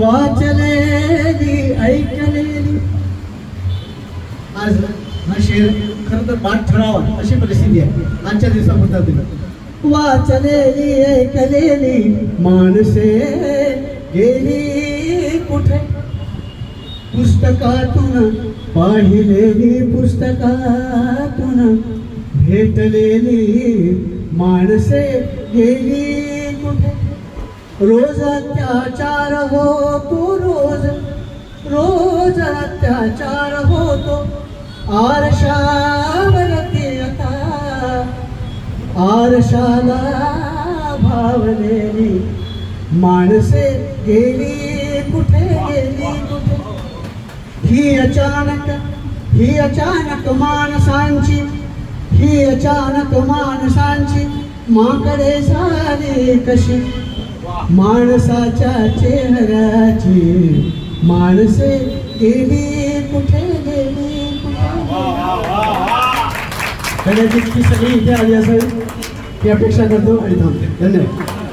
वाचलेली ऐकलेली आज हा शेर खरं तर वाचलेली ऐकलेली माणसे गेली कुठे? पुस्तकातून पाहिलेली पुस्तकातून भेटलेली माणसे गेली कुठे? रोज अत्याचार होतो, रोज रोज अत्याचार होतो. आरशावरती आता, आरशाला भावलेली माणसे गेली कुठे गेली कुठे? ही अचानक ही अचानक माणसांची ही अचानक माणसांची माकडे झाली कशी? माणसाच्या चेहऱ्याची माणसे गेली, कुठे गेली, कुठे ती सगळी इथे आली असेल ही अपेक्षा करतो आणि थांबते. धन्यवाद.